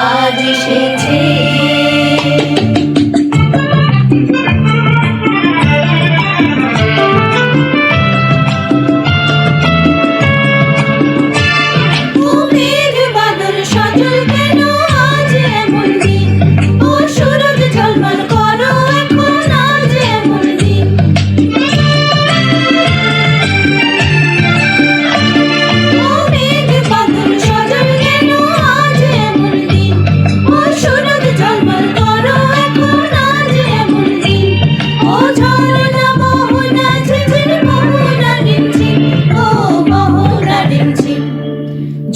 আজ এসেছে।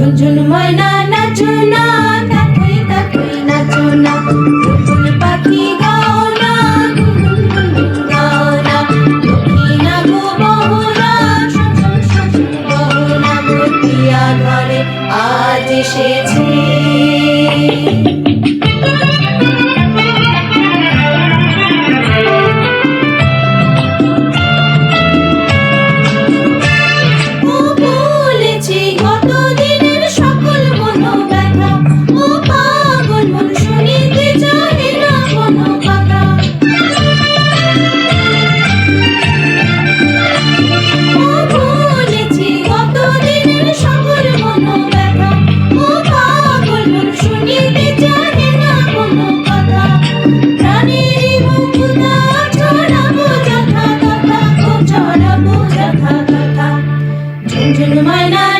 ঝুনঝুন ময়না নাচো না তাকুই তাকুই নাচো না বুলবুল পাখি গা Tell me my name.